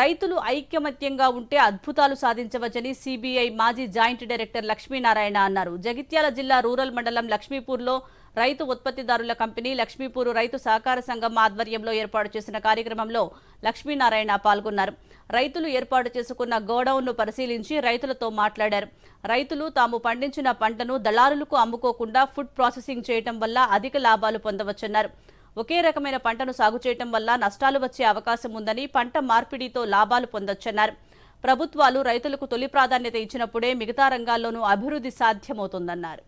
రైతులు ఐక్యమత్యంగా ఉంటే అద్భుతాలు సాధించవచ్చని సిబిఐ మాజీ జాయింట్ డైరెక్టర్ లక్ష్మీనారాయణ అన్నారు. జగిత్యాల జిల్లా రూరల్ మండలం లక్ష్మీపూర్లో రైతు ఉత్పత్తిదారుల కంపెనీ లక్ష్మీపూర్ రైతు సహకార సంఘం ఆధ్వర్యంలో ఏర్పాటు చేసిన కార్యక్రమంలో లక్ష్మీనారాయణ పాల్గొన్నారు. రైతులు ఏర్పాటు చేసుకున్న గోడౌన్ను పరిశీలించి రైతులతో మాట్లాడారు. రైతులు తాము పండించిన పంటను దళారులకు అమ్ముకోకుండా ఫుడ్ ప్రాసెసింగ్ చేయటం వల్ల అధిక లాభాలు పొందవచ్చన్నారు. ఒకే రకమైన పంటను సాగు చేయటం వల్ల నష్టాలు వచ్చే అవకాశం ఉందని పంట మార్పిడితో లాభాలు పొందొచ్చన్నారు. ప్రభుత్వాలు రైతులకు తొలి ప్రాధాన్యత ఇచ్చినప్పుడే మిగతా రంగాల్లోనూ అభివృద్ధి సాధ్యమవుతుందన్నారు.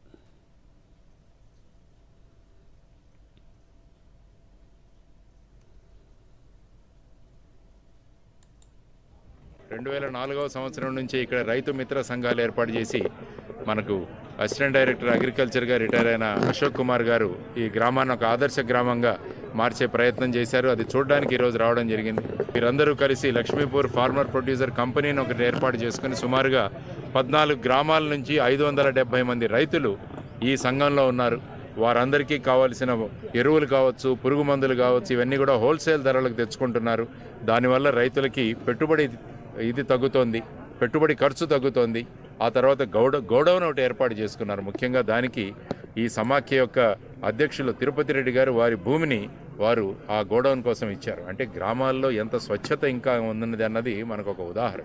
రెండు వేల నాలుగవ సంవత్సరం నుంచి ఇక్కడ రైతు మిత్ర సంఘాలు ఏర్పాటు చేసి మనకు అసిస్టెంట్ డైరెక్టర్ అగ్రికల్చర్గా రిటైర్ అయిన అశోక్ కుమార్ గారు ఈ గ్రామాన్ని ఒక ఆదర్శ గ్రామంగా మార్చే ప్రయత్నం చేశారు. అది చూడడానికి ఈరోజు రావడం జరిగింది. మీరందరూ కలిసి లక్ష్మీపూర్ ఫార్మర్ ప్రొడ్యూసర్ కంపెనీని ఒకటి ఏర్పాటు చేసుకుని సుమారుగా పద్నాలుగు గ్రామాల నుంచి ఐదు వందల డెబ్బై మంది రైతులు ఈ సంఘంలో ఉన్నారు. వారందరికీ కావాల్సిన ఎరువులు కావచ్చు పురుగు మందులు కావచ్చు ఇవన్నీ కూడా హోల్సేల్ ధరలకు తెచ్చుకుంటున్నారు. దానివల్ల రైతులకి పెట్టుబడి ఇది తగ్గుతోంది. పెట్టుబడి ఖర్చు తగ్గుతోంది. ఆ తర్వాత గౌడ గోడౌన్ ఒకటి ఏర్పాటు చేసుకున్నారు. ముఖ్యంగా దానికి ఈ సమాఖ్య యొక్క అధ్యక్షులు తిరుపతి రెడ్డి గారు వారి భూమిని వారు ఆ గోడౌన్ కోసం ఇచ్చారు. అంటే గ్రామాల్లో ఎంత స్వచ్ఛత ఇంకా ఉన్నది అన్నది మనకు ఒక ఉదాహరణ.